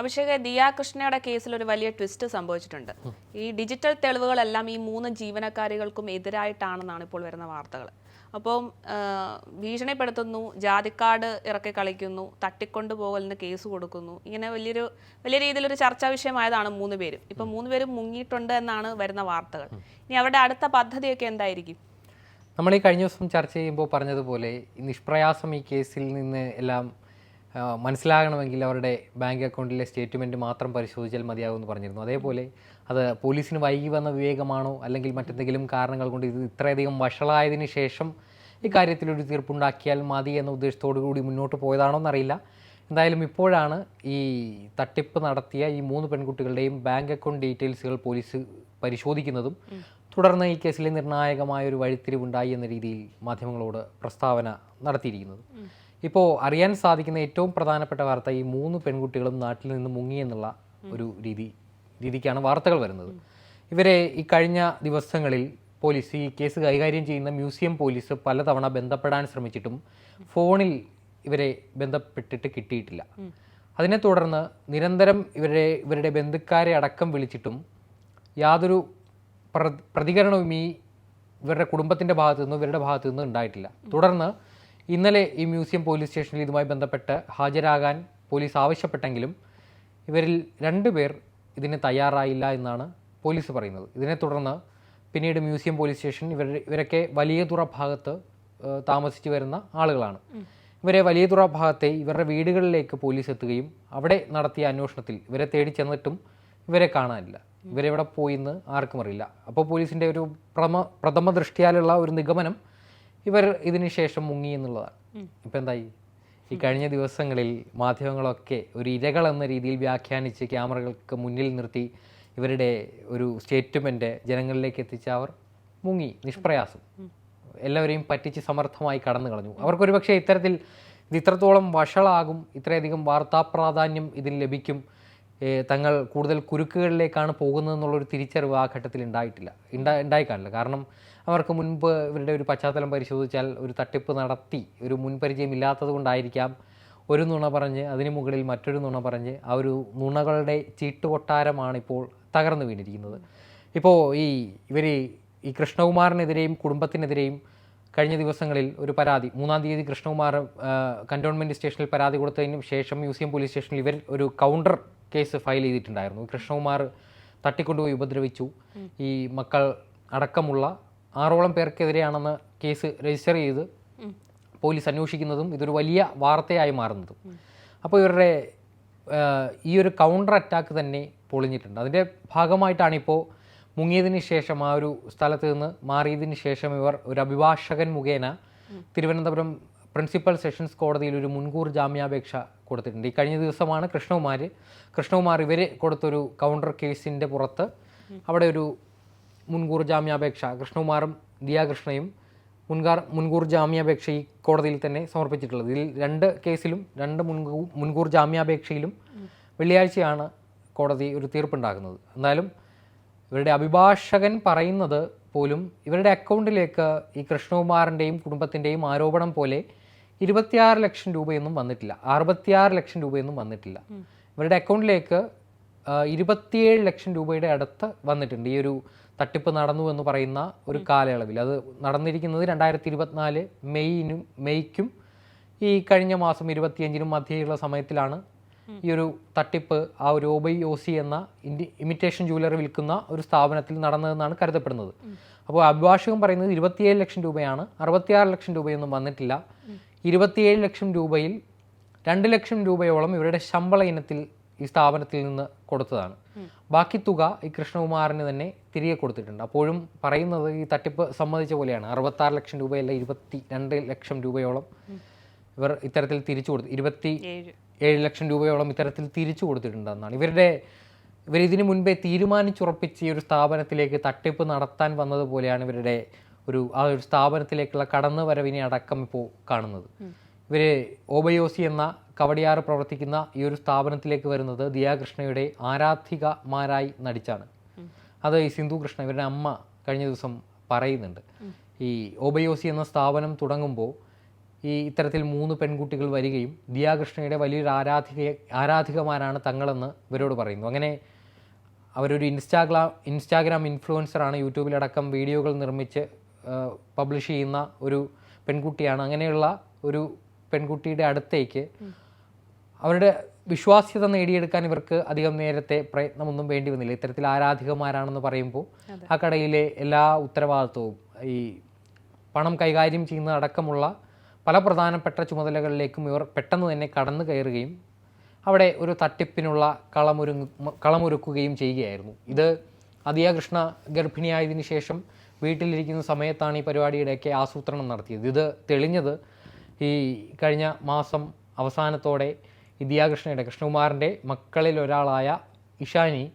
അഭിഷേക് ദിയ കൃഷ്ണയുടെ കേസിൽ ഒരു വലിയ ട്വിസ്റ്റ് സംഭവിച്ചിട്ടുണ്ട്. ഈ ഡിജിറ്റൽ തെളിവുകളെല്ലാം ഈ മൂന്ന് ജീവനക്കാരികൾക്കും എതിരായിട്ടാണെന്നാണ് ഇപ്പോൾ വരുന്ന വാർത്തകൾ. അപ്പം ഭീഷണിപ്പെടുത്തുന്നു ജാതിക്കാട് ഇറക്കി കളിക്കുന്നു തട്ടിക്കൊണ്ടുപോകലിന് കേസ് കൊടുക്കുന്നു. ഇങ്ങനെ വലിയൊരു വലിയ രീതിയിലൊരു ചർച്ചാ വിഷയമായതാണ് മൂന്ന് പേരും. ഇപ്പം മൂന്ന് പേരും മുങ്ങിയിട്ടുണ്ട് എന്നാണ് വരുന്ന വാർത്തകൾ. ഇനി അവരുടെ അടുത്ത പദ്ധതിയൊക്കെ എന്തായിരിക്കും? നമ്മൾ ഈ കഴിഞ്ഞ ദിവസം ചർച്ച ചെയ്യുമ്പോൾ പറഞ്ഞതുപോലെ നിഷ്പ്രയാസം ഈ കേസിൽ നിന്ന് എല്ലാം മനസ്സിലാകണമെങ്കിൽ അവരുടെ ബാങ്ക് അക്കൗണ്ടിലെ സ്റ്റേറ്റ്മെന്റ് മാത്രം പരിശോധിച്ചാൽ മതിയാകുമെന്ന് പറഞ്ഞിരുന്നു. അതേപോലെ അത് പോലീസിന് വൈകി വന്ന വിവേകമാണോ അല്ലെങ്കിൽ മറ്റെന്തെങ്കിലും കാരണങ്ങൾ കൊണ്ട് ഇത് ഇത്രയധികം വഷളായതിന് ശേഷം ഇക്കാര്യത്തിലൊരു തീർപ്പുണ്ടാക്കിയാൽ മതി എന്ന ഉദ്ദേശത്തോടു കൂടി മുന്നോട്ട് പോയതാണോ എന്നറിയില്ല. എന്തായാലും ഇപ്പോഴാണ് ഈ തട്ടിപ്പ് നടത്തിയ ഈ മൂന്ന് പെൺകുട്ടികളുടെയും ബാങ്ക് അക്കൗണ്ട് ഡീറ്റെയിൽസുകൾ പോലീസ് പരിശോധിക്കുന്നതും തുടർന്ന് ഈ കേസിലെ നിർണായകമായ ഒരു വഴിത്തിരിവുണ്ടായി എന്ന രീതിയിൽ മാധ്യമങ്ങളോട് പ്രസ്താവന നടത്തിയിരിക്കുന്നത്. ഇപ്പോൾ അറിയാൻ സാധിക്കുന്ന ഏറ്റവും പ്രധാനപ്പെട്ട വാർത്ത ഈ മൂന്ന് പെൺകുട്ടികളും നാട്ടിൽ നിന്ന് മുങ്ങി എന്നുള്ള ഒരു രീതി രീതിക്കാണ് വാർത്തകൾ വരുന്നത്. ഇവരെ ഈ കഴിഞ്ഞ ദിവസങ്ങളിൽ പോലീസ് ഈ കേസ് കൈകാര്യം ചെയ്യുന്ന മ്യൂസിയം പോലീസ് പലതവണ ബന്ധപ്പെടാൻ ശ്രമിച്ചിട്ടും ഫോണിൽ ഇവരെ ബന്ധപ്പെട്ടിട്ട് കിട്ടിയിട്ടില്ല. അതിനെ തുടർന്ന് നിരന്തരം ഇവരെ ഇവരുടെ ബന്ധുക്കാരെ അടക്കം വിളിച്ചിട്ടും യാതൊരു പ്ര- പ്രതികരണവും ഈ ഇവരുടെ കുടുംബത്തിന്റെ ഭാഗത്തു നിന്നും ഇവരുടെ ഭാഗത്തു നിന്നും ഉണ്ടായിട്ടില്ല. തുടർന്ന് ഇന്നലെ ഈ മ്യൂസിയം പോലീസ് സ്റ്റേഷനിൽ ഇതുമായി ബന്ധപ്പെട്ട് ഹാജരാകാൻ പോലീസ് ആവശ്യപ്പെട്ടെങ്കിലും ഇവരിൽ രണ്ടുപേർ ഇതിന് തയ്യാറായില്ല എന്നാണ് പോലീസ് പറയുന്നത്. ഇതിനെ തുടർന്ന് പിന്നീട് മ്യൂസിയം പോലീസ് സ്റ്റേഷൻ ഇവർ ഇവരൊക്കെ വലിയതുറ ഭാഗത്ത് താമസിച്ചു വരുന്ന ആളുകളാണ്. ഇവരെ വലിയതുറ ഭാഗത്തെ ഇവരുടെ വീടുകളിലേക്ക് പോലീസ് എത്തുകയും അവിടെ നടത്തിയ അന്വേഷണത്തിൽ ഇവരെ തേടി ചെന്നിട്ടും ഇവരെ കാണാനില്ല. ഇവരെവിടെ പോയി എന്ന് ആർക്കും അറിയില്ല. അപ്പോൾ പോലീസിന്റെ ഒരു പ്രമ പ്രഥമ ദൃഷ്ടിയാലുള്ള ഒരു നിഗമനം ഇവർ ഇതിന് ശേഷം മുങ്ങി എന്നുള്ളതാണ്. ഇപ്പം എന്തായി? ഈ കഴിഞ്ഞ ദിവസങ്ങളിൽ മാധ്യമങ്ങളൊക്കെ ഒരു ഇരകൾ എന്ന രീതിയിൽ വ്യാഖ്യാനിച്ച് ക്യാമറകൾക്ക് മുന്നിൽ നിർത്തി ഇവരുടെ ഒരു സ്റ്റേറ്റ്മെന്റ് ജനങ്ങളിലേക്ക് എത്തിച്ച അവർ മുങ്ങി നിഷ്പ്രയാസം. എല്ലാവരെയും പറ്റിച്ച് സമർത്ഥമായി കടന്നു കളഞ്ഞു. അവർക്കൊരു പക്ഷേ ഇത്തരത്തിൽ ഇത് ഇത്രത്തോളം വഷളാകും ഇത്രയധികം വാർത്താ പ്രാധാന്യം ഇതിന് ലഭിക്കും തങ്ങൾ കൂടുതൽ കുരുക്കുകളിലേക്കാണ് പോകുന്നതെന്നുള്ളൊരു തിരിച്ചറിവ് ആ ഘട്ടത്തിൽ ഉണ്ടായിട്ടില്ല. ഉണ്ടാ ഉണ്ടായി കാണില്ല കാരണം അവർക്ക് മുൻപ് ഇവരുടെ ഒരു പശ്ചാത്തലം പരിശോധിച്ചാൽ ഒരു തട്ടിപ്പ് നടത്തി ഒരു മുൻപരിചയം ഇല്ലാത്തത് കൊണ്ടായിരിക്കാം ഒരു നുണ പറഞ്ഞ് അതിന് മുകളിൽ മറ്റൊരു നുണ പറഞ്ഞ് ആ ഒരു നുണകളുടെ ചീട്ടുകൊട്ടാരമാണ് ഇപ്പോൾ തകർന്നു വീണിരിക്കുന്നത്. ഇപ്പോൾ ഈ ഇവർ ഈ കൃഷ്ണകുമാറിനെതിരെയും കുടുംബത്തിനെതിരെയും കഴിഞ്ഞ ദിവസങ്ങളിൽ ഒരു പരാതി മൂന്നാം തീയതി കൃഷ്ണകുമാർ കന്റോൺമെന്റ് സ്റ്റേഷനിൽ പരാതി കൊടുത്തതിന് ശേഷം മ്യൂസിയം പോലീസ് സ്റ്റേഷനിൽ ഇവർ ഒരു കൗണ്ടർ കേസ് ഫയൽ ചെയ്തിട്ടുണ്ടായിരുന്നു. കൃഷ്ണകുമാർ തട്ടിക്കൊണ്ടുപോയി ഉപദ്രവിച്ചു. ഈ മക്കൾ അടക്കമുള്ള ആറോളം പേർക്കെതിരെയാണെന്ന് കേസ് രജിസ്റ്റർ ചെയ്ത് പോലീസ് അന്വേഷിക്കുന്നതും ഇതൊരു വലിയ വാർത്തയായി മാറുന്നതും. അപ്പോൾ ഇവരുടെ ഈ ഒരു കൗണ്ടർ അറ്റാക്ക് തന്നെ പൊളിഞ്ഞിട്ടുണ്ട്. അതിന്റെ ഭാഗമായിട്ടാണ് ഇപ്പോൾ മുങ്ങിയതിന് ശേഷം ആ ഒരു സ്ഥലത്ത് നിന്ന് മാറിയതിന് ശേഷം ഇവർ ഒരു അഭിഭാഷകൻ മുഖേന തിരുവനന്തപുരം പ്രിൻസിപ്പൽ സെഷൻസ് കോടതിയിൽ ഒരു മുൻകൂർ ജാമ്യാപേക്ഷ കൊടുത്തിട്ടുണ്ട്. ഈ കഴിഞ്ഞ ദിവസമാണ് കൃഷ്ണകുമാർ കൃഷ്ണകുമാർ ഇവർ കൊടുത്തൊരു കൗണ്ടർ കേസിന്റെ പുറത്ത് അവിടെ ഒരു മുൻകൂർ ജാമ്യാപേക്ഷ കൃഷ്ണകുമാറും ദിയാകൃഷ്ണയും മുൻകാർ മുൻകൂർ ജാമ്യാപേക്ഷ ഈ കോടതിയിൽ തന്നെ സമർപ്പിച്ചിട്ടുള്ളത്. ഇതിൽ രണ്ട് കേസിലും രണ്ട് മുൻകൂർ മുൻകൂർ ജാമ്യാപേക്ഷയിലും വെള്ളിയാഴ്ചയാണ് കോടതി ഒരു തീർപ്പുണ്ടാകുന്നത്. എന്നാലും ഇവരുടെ അഭിഭാഷകൻ പറയുന്നത് പോലും ഇവരുടെ അക്കൗണ്ടിലേക്ക് ഈ കൃഷ്ണകുമാറിന്റെയും കുടുംബത്തിന്റെയും ആരോപണം പോലെ ഇരുപത്തിയാറ് ലക്ഷം രൂപയൊന്നും വന്നിട്ടില്ല. അറുപത്തിയാറ് ലക്ഷം രൂപയൊന്നും വന്നിട്ടില്ല. ഇവരുടെ അക്കൗണ്ടിലേക്ക് ഇരുപത്തിയേഴ് ലക്ഷം രൂപയുടെ അടുത്ത് വന്നിട്ടുണ്ട്. ഈ ഒരു തട്ടിപ്പ് നടന്നു എന്ന് പറയുന്ന ഒരു കാലയളവിൽ. അത് നടന്നിരിക്കുന്നത് രണ്ടായിരത്തി ഇരുപത്തിനാല് മെയ്നും മെയ്ക്കും ഈ കഴിഞ്ഞ മാസം ഇരുപത്തിയഞ്ചിനും മധ്യയുള്ള സമയത്തിലാണ് ഈ ഒരു തട്ടിപ്പ് ആ ഒരു ഒബൈ ഒ സി എന്ന ഇമിറ്റേഷൻ ജുവലറി വിൽക്കുന്ന ഒരു സ്ഥാപനത്തിൽ നടന്നതെന്നാണ് കരുതപ്പെടുന്നത്. അപ്പോൾ അഭിഭാഷകൻ പറയുന്നത് ഇരുപത്തിയേഴ് ലക്ഷം രൂപയാണ്. അറുപത്തിയാറ് ലക്ഷം രൂപയൊന്നും വന്നിട്ടില്ല. ഇരുപത്തിയേഴ് ലക്ഷം രൂപയിൽ രണ്ട് ലക്ഷം രൂപയോളം ഇവരുടെ ശമ്പള ഇനത്തിൽ ഈ സ്ഥാപനത്തിൽ നിന്ന് കൊടുത്തതാണ്. ബാക്കി തുക ഈ കൃഷ്ണകുമാറിന് തന്നെ തിരികെ കൊടുത്തിട്ടുണ്ട്. അപ്പോഴും പറയുന്നത് ഈ തട്ടിപ്പ് സംബന്ധിച്ച പോലെയാണ്. അറുപത്താറ് ലക്ഷം രൂപയല്ല ഇരുപത്തി രണ്ട് ലക്ഷം രൂപയോളം ഇവർ ഇത്തരത്തിൽ തിരിച്ചു കൊടുത്തു ഇരുപത്തി ഏഴ്. ഏഴ് ലക്ഷം രൂപയോളം ഇത്തരത്തിൽ തിരിച്ചു കൊടുത്തിട്ടുണ്ടെന്നാണ്. ഇവരുടെ ഇവർ ഇതിനു മുൻപേ തീരുമാനിച്ചുറപ്പിച്ച് ഈ ഒരു സ്ഥാപനത്തിലേക്ക് തട്ടിപ്പ് നടത്താൻ വന്നതുപോലെയാണ് ഇവരുടെ ഒരു ആ ഒരു സ്ഥാപനത്തിലേക്കുള്ള കടന്നു വരവിനെ അടക്കം ഇപ്പോൾ കാണുന്നത്. ഇവർ ഓബയോസി എന്ന കവടിയാറ് പ്രവർത്തിക്കുന്ന ഈ ഒരു സ്ഥാപനത്തിലേക്ക് വരുന്നത് ദിയാകൃഷ്ണയുടെ ആരാധികമാരായി നടിച്ചാണ്. അത് ഈ സിന്ധു കൃഷ്ണ ഇവരുടെ അമ്മ കഴിഞ്ഞ ദിവസം പറയുന്നുണ്ട്. ഈ ഓബയോസി എന്ന സ്ഥാപനം തുടങ്ങുമ്പോൾ ഈ ഇത്തരത്തിൽ മൂന്ന് പെൺകുട്ടികൾ വരികയും ദിയാകൃഷ്ണയുടെ വലിയൊരു ആരാധിക ആരാധികമാരാണ് തങ്ങളെന്ന് ഇവരോട് പറയുന്നു. അങ്ങനെ അവരൊരു ഇൻസ്റ്റാഗ്രാം ഇൻസ്റ്റാഗ്രാം ഇൻഫ്ലുവൻസറാണ്. യൂട്യൂബിലടക്കം വീഡിയോകൾ നിർമ്മിച്ച് പബ്ലിഷ് ചെയ്യുന്ന ഒരു പെൺകുട്ടിയാണ്. അങ്ങനെയുള്ള ഒരു പെൺകുട്ടിയുടെ അടുത്തേക്ക് അവരുടെ വിശ്വാസ്യത നേടിയെടുക്കാൻ ഇവർക്ക് അധികം നേരത്തെ പ്രയത്നമൊന്നും വേണ്ടി വന്നില്ല. ഇത്തരത്തിൽ ആരാധികമാരാണെന്ന് പറയുമ്പോൾ ആ കടയിലെ എല്ലാ ഉത്തരവാദിത്വവും ഈ പണം കൈകാര്യം ചെയ്യുന്നതടക്കമുള്ള പല പ്രധാനപ്പെട്ട ചുമതലകളിലേക്കും ഇവർ പെട്ടെന്ന് തന്നെ കടന്നു കയറുകയും അവിടെ ഒരു തട്ടിപ്പിനുള്ള കളമൊരുങ്ങ കളമൊരുക്കുകയും ചെയ്യുകയായിരുന്നു. ഇത് അതിയ കൃഷ്ണ ഗർഭിണിയായതിനു ശേഷം വീട്ടിലിരിക്കുന്ന സമയത്താണ് ഈ പരിപാടിയുടെയൊക്കെ ആസൂത്രണം നടത്തിയത്. ഇത് തെളിഞ്ഞത് ഈ കഴിഞ്ഞ മാസം അവസാനത്തോടെ ദിയാകൃഷ്ണയുടെ കൃഷ്ണകുമാറിന്റെ മക്കളിൽ ഒരാളായ ഇഷാനി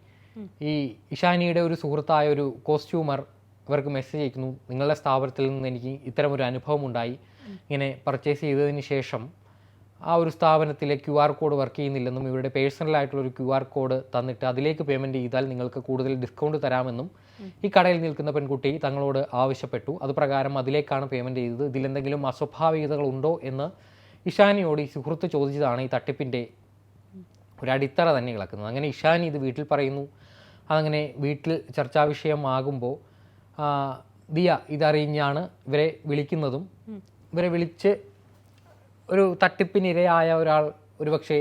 ഈ ഇഷാനിയുടെ ഒരു സുഹൃത്തായ ഒരു കോസ്റ്റ്യൂമർ ഇവർക്ക് മെസ്സേജ് അയക്കുന്നു. നിങ്ങളുടെ സ്ഥാപനത്തിൽ നിന്ന് എനിക്ക് ഇത്തരം ഒരു അനുഭവം ഉണ്ടായി ഇങ്ങനെ പർച്ചേസ് ചെയ്തതിന് ശേഷം ആ ഒരു സ്ഥാപനത്തിലെ ക്യു ആർ കോഡ് വർക്ക് ചെയ്യുന്നില്ലെന്നും ഇവരുടെ പേഴ്സണലായിട്ടുള്ള ഒരു ക്യു ആർ കോഡ് തന്നിട്ട് അതിലേക്ക് പേയ്മെന്റ് ചെയ്താൽ നിങ്ങൾക്ക് കൂടുതൽ ഡിസ്കൗണ്ട് തരാമെന്നും ഈ കടയിൽ നിൽക്കുന്ന പെൺകുട്ടി തങ്ങളോട് ആവശ്യപ്പെട്ടു. അത് പ്രകാരം അതിലേക്കാണ് പേയ്മെന്റ് ചെയ്തത്. ഇതിലെന്തെങ്കിലും അസ്വാഭാവികതകളുണ്ടോ എന്ന് ഇഷാനിയോട് ഈ സുഹൃത്ത് ചോദിച്ചതാണ് ഈ തട്ടിപ്പിന്റെ ഒരു അടിത്തറ തന്നെ കിടക്കുന്നത് അങ്ങനെ ഇഷാനി ഇത് വീട്ടിൽ പറയുന്നു. അതങ്ങനെ വീട്ടിൽ ചർച്ചാ വിഷയമാകുമ്പോൾ ദിയ ഇതറിഞ്ഞാണ് ഇവരെ വിളിക്കുന്നതും. ഇവരെ വിളിച്ച് ഒരു തട്ടിപ്പിനിരയായ ഒരാൾ ഒരുപക്ഷെ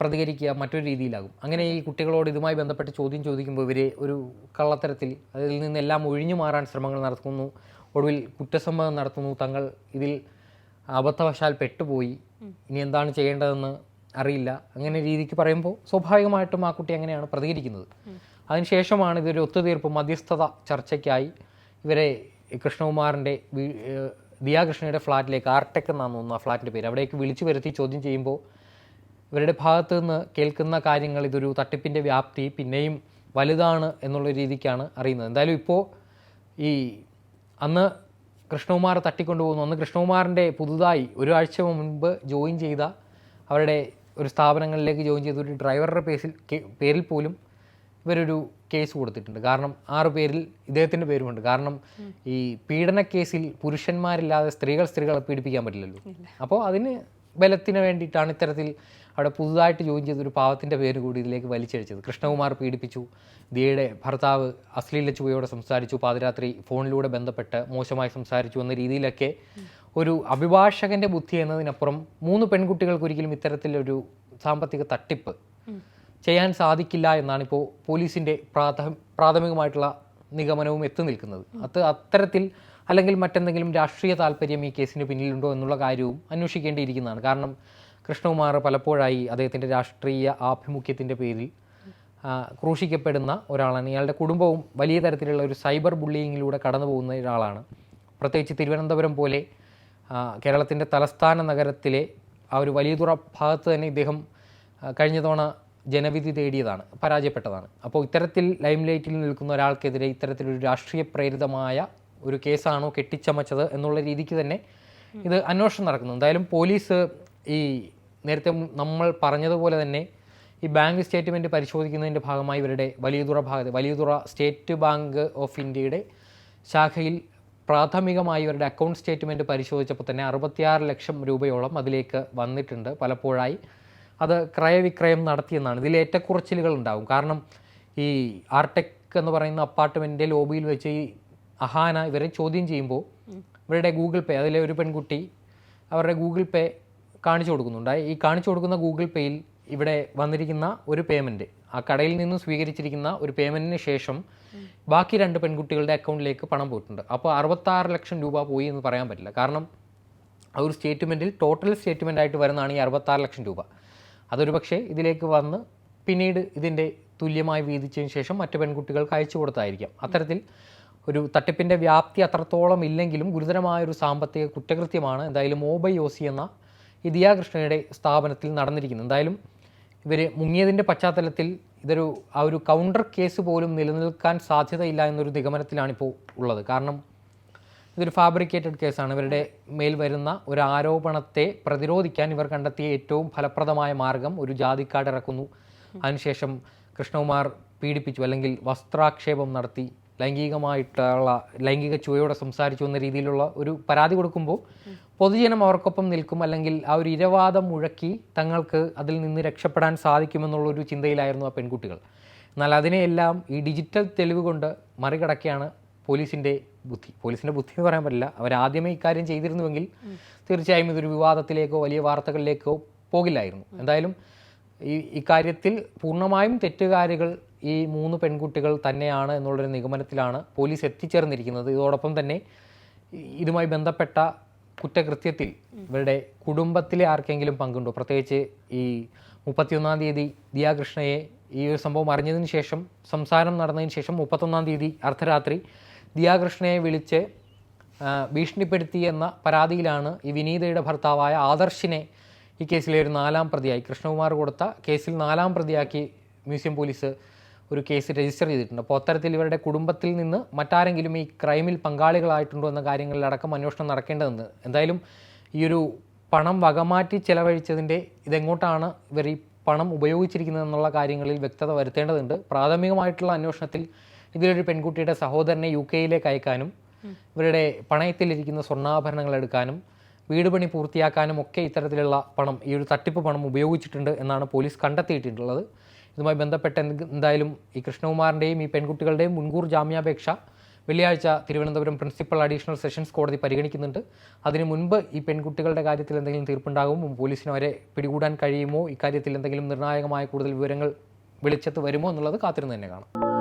പ്രതികരിക്കുക മറ്റൊരു രീതിയിലാകും. അങ്ങനെ ഈ കുട്ടികളോട് ഇതുമായി ബന്ധപ്പെട്ട് ചോദ്യം ചോദിക്കുമ്പോൾ ഇവർ ഒരു കള്ളത്തരത്തിൽ അതിൽ നിന്നെല്ലാം ഒഴിഞ്ഞു മാറാൻ ശ്രമങ്ങൾ നടത്തുന്നു ഒടുവിൽ കുറ്റസമ്മതം നടത്തുന്നു തങ്ങൾ ഇതിൽ അബദ്ധവശാൽ പെട്ടുപോയി ഇനി എന്താണ് ചെയ്യേണ്ടതെന്ന് അറിയില്ല. അങ്ങനെ രീതിക്ക് പറയുമ്പോൾ സ്വാഭാവികമായിട്ടും ആ കുട്ടി അങ്ങനെയാണ് പ്രതികരിക്കുന്നത്. അതിനുശേഷമാണ് ഇതൊരു ഒത്തുതീർപ്പ് മധ്യസ്ഥത ചർച്ചയ്ക്കായി ഇവരെ കൃഷ്ണകുമാറിന്റെ ദിയാകൃഷ്ണയുടെ ഫ്ലാറ്റിലേക്ക് ആർടെക് എന്നാണ് തോന്നുന്നു ആ ഫ്ലാറ്റിന്റെ പേര്. അവിടേക്ക് വിളിച്ചു വരുത്തി ചോദ്യം ചെയ്യുമ്പോൾ ഇവരുടെ ഭാഗത്ത് നിന്ന് കേൾക്കുന്ന കാര്യങ്ങൾ ഇതൊരു തട്ടിപ്പിന്റെ വ്യാപ്തി പിന്നെയും വലുതാണ് എന്നുള്ള രീതിക്കാണ് അറിയുന്നത്. എന്തായാലും ഇപ്പോൾ ഈ അന്ന് കൃഷ്ണകുമാർ തട്ടിക്കൊണ്ടുപോകുന്നു. അന്ന് കൃഷ്ണകുമാറിന്റെ പുതുതായി ഒരാഴ്ച മുൻപ് ജോയിൻ ചെയ്ത അവരുടെ ഒരു സ്ഥാപനങ്ങളിലേക്ക് ജോയിൻ ചെയ്ത ഒരു ഡ്രൈവറുടെ പേസിൽ പേരിൽ പോലും ഇവരൊരു കേസ് കൊടുത്തിട്ടുണ്ട്. കാരണം ആറു പേരിൽ ഇദ്ദേഹത്തിന്റെ പേരുമുണ്ട്. കാരണം ഈ പീഡന കേസിൽ പുരുഷന്മാരില്ലാതെ സ്ത്രീകൾ സ്ത്രീകളെ പീഡിപ്പിക്കാൻ പറ്റില്ലല്ലോ. അപ്പോൾ അതിന് ബലത്തിന് വേണ്ടിയിട്ടാണ് ഇത്തരത്തിൽ അവിടെ പുതുതായിട്ട് ജോയിൻ ചെയ്തൊരു പാവത്തിന്റെ പേര് കൂടി ഇതിലേക്ക് വലിച്ചഴിച്ചത്. കൃഷ്ണകുമാർ പീഡിപ്പിച്ചു. ദിയയുടെ ഭർത്താവ് അശ്ലീല ചുവയോടെ സംസാരിച്ചു. പാതിരാത്രി ഫോണിലൂടെ ബന്ധപ്പെട്ട് മോശമായി സംസാരിച്ചു എന്ന രീതിയിലൊക്കെ ഒരു അഭിഭാഷകന്റെ ബുദ്ധി എന്നതിനപ്പുറം മൂന്ന് പെൺകുട്ടികൾക്ക് ഒരിക്കലും ഇത്തരത്തിലൊരു സാമ്പത്തിക തട്ടിപ്പ് ചെയ്യാൻ സാധിക്കില്ല എന്നാണ് ഇപ്പോൾ പോലീസിന്റെ പ്രാഥ പ്രാഥമികമായിട്ടുള്ള നിഗമനവും എത്തി നിൽക്കുന്നത്. അത് അത്തരത്തിൽ അല്ലെങ്കിൽ മറ്റെന്തെങ്കിലും രാഷ്ട്രീയ താല്പര്യം ഈ കേസിന് പിന്നിലുണ്ടോ എന്നുള്ള കാര്യവും അന്വേഷിക്കേണ്ടിയിരിക്കുന്നതാണ്. കാരണം കൃഷ്ണകുമാർ പലപ്പോഴായി അദ്ദേഹത്തിന്റെ രാഷ്ട്രീയ ആഭിമുഖ്യത്തിന്റെ പേരിൽ ക്രൂശിക്കപ്പെടുന്ന ഒരാളാണ്. ഇയാളുടെ കുടുംബവും വലിയ തരത്തിലുള്ള ഒരു സൈബർ ബുള്ളിയിങ്ങിലൂടെ കടന്നു പോകുന്ന ഒരാളാണ്. പ്രത്യേകിച്ച് തിരുവനന്തപുരം പോലെ കേരളത്തിന്റെ തലസ്ഥാന നഗരത്തിലെ ആ ഒരു വലിയതുറ ഭാഗത്ത് തന്നെ ഇദ്ദേഹം കഴിഞ്ഞ തവണ ജനവിധി തേടിയതാണ് പരാജയപ്പെട്ടതാണ്. അപ്പോൾ ഇത്തരത്തിൽ ലൈംലൈറ്റിൽ നിൽക്കുന്ന ഒരാൾക്കെതിരെ ഇത്തരത്തിലൊരു രാഷ്ട്രീയ പ്രേരിതമായ ഒരു കേസാണോ കെട്ടിച്ചമച്ചത് എന്നുള്ള രീതിക്ക് തന്നെ ഇത് അന്വേഷണം നടക്കുന്നു. എന്തായാലും പോലീസ് ഈ നേരത്തെ നമ്മൾ പറഞ്ഞതുപോലെ തന്നെ ഈ ബാങ്ക് സ്റ്റേറ്റ്മെന്റ് പരിശോധിക്കുന്നതിന്റെ ഭാഗമായി ഇവരുടെ വലിയതുറ ഭാഗത്ത് വലിയതുറ സ്റ്റേറ്റ് ബാങ്ക് ഓഫ് ഇന്ത്യയുടെ ശാഖയിൽ പ്രാഥമികമായി ഇവരുടെ അക്കൗണ്ട് സ്റ്റേറ്റ്മെന്റ് പരിശോധിച്ചപ്പോൾ തന്നെ അറുപത്തിയാറ് ലക്ഷം രൂപയോളം അതിലേക്ക് വന്നിട്ടുണ്ട്. പലപ്പോഴായി അത് ക്രയവിക്രയം നടത്തിയെന്നാണ്. ഇതിൽ ഏറ്റക്കുറച്ചിലുകൾ ഉണ്ടാകും കാരണം ഈ ആർടെക് എന്ന് പറയുന്ന അപ്പാർട്ട്മെന്റിന്റെ ലോബിയിൽ വെച്ച് ഈ അഹാന ഇവരെ ചോദ്യം ചെയ്യുമ്പോൾ ഇവരുടെ ഗൂഗിൾ പേ അതിലെ ഒരു പെൺകുട്ടി അവരുടെ ഗൂഗിൾ പേ കാണിച്ചു കൊടുക്കുന്നുണ്ട്. ഈ കാണിച്ചു കൊടുക്കുന്ന ഗൂഗിൾ പേയിൽ ഇവിടെ വന്നിരിക്കുന്ന ഒരു പേയ്മെന്റ് ആ കടയിൽ നിന്ന് സ്വീകരിച്ചിരിക്കുന്ന ഒരു പേയ്മെന്റിന് ശേഷം ബാക്കി രണ്ട് പെൺകുട്ടികളുടെ അക്കൗണ്ടിലേക്ക് പണം പോയിട്ടുണ്ട്. അപ്പോൾ അറുപത്താറ് ലക്ഷം രൂപ പോയി എന്ന് പറയാൻ പറ്റില്ല. കാരണം ആ ഒരു സ്റ്റേറ്റ്മെന്റിൽ ടോട്ടൽ സ്റ്റേറ്റ്മെന്റ് ആയിട്ട് വരുന്നതാണ് ഈ അറുപത്താറ് ലക്ഷം രൂപ. അതൊരു പക്ഷേ ഇതിലേക്ക് വന്ന് പിന്നീട് ഇതിന്റെ തുല്യമായി വീതിച്ചതിന് ശേഷം മറ്റു പെൺകുട്ടികൾക്ക് അയച്ചു കൊടുത്തായിരിക്കാം. അത്തരത്തിൽ ഒരു തട്ടിപ്പിന്റെ വ്യാപ്തി അത്രത്തോളം ഇല്ലെങ്കിലും ഗുരുതരമായൊരു സാമ്പത്തിക കുറ്റകൃത്യമാണ് എന്തായാലും ഓബയോസി എന്ന ഇതിയാകൃഷ്ണയുടെ സ്ഥാപനത്തിൽ നടന്നിരിക്കുന്നത്. എന്തായാലും ഇവർ മുങ്ങിയതിന്റെ പശ്ചാത്തലത്തിൽ ഇതൊരു ആ ഒരു കൗണ്ടർ കേസ് പോലും നിലനിൽക്കാൻ സാധ്യതയില്ല എന്നൊരു നിഗമനത്തിലാണിപ്പോൾ ഉള്ളത്. കാരണം ഇതൊരു ഫാബ്രിക്കേറ്റഡ് കേസാണ് ഇവരുടെ മേൽ വരുന്ന ഒരു ആരോപണത്തെ പ്രതിരോധിക്കാൻ ഇവർ കണ്ടെത്തിയ ഏറ്റവും ഫലപ്രദമായ മാർഗം ഒരു ജാതിക്കാട് ഇറക്കുന്നു. അതിനുശേഷം കൃഷ്ണകുമാർ പീഡിപ്പിച്ചു അല്ലെങ്കിൽ വസ്ത്രാക്ഷേപം നടത്തി ലൈംഗികമായിട്ടുള്ള ലൈംഗിക ചുവയോടെ സംസാരിച്ചു എന്ന രീതിയിലുള്ള ഒരു പരാതി കൊടുക്കുമ്പോൾ പൊതുജനം അവർക്കൊപ്പം നിൽക്കും അല്ലെങ്കിൽ ആ ഒരു ഇരവാദം മുഴക്കി തങ്ങൾക്ക് അതിൽ നിന്ന് രക്ഷപ്പെടാൻ സാധിക്കുമെന്നുള്ള ഒരു ചിന്തയിലായിരുന്നു ആ പെൺകുട്ടികൾ. എന്നാൽ അതിനെയെല്ലാം ഈ ഡിജിറ്റൽ തെളിവ് കൊണ്ട് മറികടക്കുകയാണ് പോലീസിന്റെ ബുദ്ധി. പോലീസിന്റെ ബുദ്ധി എന്ന് പറയാൻ പറ്റില്ല. അവരാദ്യമേ ഇക്കാര്യം ചെയ്തിരുന്നുവെങ്കിൽ തീർച്ചയായും ഇതൊരു വിവാദത്തിലേക്കോ വലിയ വാർത്തകളിലേക്കോ പോകില്ലായിരുന്നു. എന്തായാലും ഈ ഇക്കാര്യത്തിൽ പൂർണമായും തെറ്റുകാരികൾ ഈ മൂന്ന് പെൺകുട്ടികൾ തന്നെയാണ് എന്നുള്ളൊരു നിഗമനത്തിലാണ് പോലീസ് എത്തിച്ചേർന്നിരിക്കുന്നത്. ഇതോടൊപ്പം തന്നെ ഇതുമായി ബന്ധപ്പെട്ട കുറ്റകൃത്യത്തിൽ ഇവരുടെ കുടുംബത്തിലെ ആർക്കെങ്കിലും പങ്കുണ്ടോ? പ്രത്യേകിച്ച് ഈ മുപ്പത്തിയൊന്നാം തീയതി ദിയാകൃഷ്ണയെ ഈ ഒരു സംഭവം അറിഞ്ഞതിന് ശേഷം സംസാരം നടന്നതിന് ശേഷം മുപ്പത്തൊന്നാം തീയതി അർദ്ധരാത്രി ദിയാകൃഷ്ണയെ വിളിച്ച് ഭീഷണിപ്പെടുത്തി എന്ന പരാതിയിലാണ് ഈ വിനീതയുടെ ഭർത്താവായ ആദർശിനെ ഈ കേസിലെ ഒരു നാലാം പ്രതിയായി കൃഷ്ണകുമാർ കൊടുത്ത കേസിൽ നാലാം പ്രതിയാക്കി മ്യൂസിയം പോലീസ് ഒരു കേസ് രജിസ്റ്റർ ചെയ്തിട്ടുണ്ട്. അപ്പോൾ അത്തരത്തിൽ ഇവരുടെ കുടുംബത്തിൽ നിന്ന് മറ്റാരെങ്കിലും ഈ ക്രൈമിൽ പങ്കാളികളായിട്ടുണ്ടോ എന്ന കാര്യങ്ങളിലടക്കം അന്വേഷണം നടക്കേണ്ടതെന്ന് എന്തായാലും ഈ ഒരു പണം വകമാറ്റി ചെലവഴിച്ചതിന്റെ ഇതെങ്ങോട്ടാണ് ഇവർ ഈ പണം ഉപയോഗിച്ചിരിക്കുന്നത് എന്നുള്ള കാര്യങ്ങളിൽ വ്യക്തത വരുത്തേണ്ടതുണ്ട്. പ്രാഥമികമായിട്ടുള്ള അന്വേഷണത്തിൽ ഇതിലൊരു പെൺകുട്ടിയുടെ സഹോദരനെ യു കെയിലേക്ക് അയക്കാനും ഇവരുടെ പണയത്തിലിരിക്കുന്ന സ്വർണാഭരണങ്ങൾ എടുക്കാനും വീട് പണി പൂർത്തിയാക്കാനും ഒക്കെ ഇത്തരത്തിലുള്ള പണം ഈ ഒരു തട്ടിപ്പ് പണം ഉപയോഗിച്ചിട്ടുണ്ട് എന്നാണ് പോലീസ് കണ്ടെത്തിയിട്ടുള്ളത്. ഇതുമായി ബന്ധപ്പെട്ട് എന്തായാലും ഈ കൃഷ്ണകുമാറിന്റെയും ഈ പെൺകുട്ടികളുടെയും മുൻകൂർ ജാമ്യാപേക്ഷ വെള്ളിയാഴ്ച തിരുവനന്തപുരം പ്രിൻസിപ്പൽ അഡീഷണൽ സെഷൻസ് കോടതി പരിഗണിക്കുന്നുണ്ട്. അതിനു മുൻപ് ഈ പെൺകുട്ടികളുടെ കാര്യത്തിൽ എന്തെങ്കിലും തീർപ്പുണ്ടാകുമോ പോലീസിന് അവരെ പിടികൂടാൻ കഴിയുമോ? ഇക്കാര്യത്തിൽ എന്തെങ്കിലും നിർണായകമായ കൂടുതൽ വിവരങ്ങൾ വെളിച്ചത്ത് വരുമോ എന്നുള്ളത് കാത്തിരുന്ന് തന്നെ കാണാം.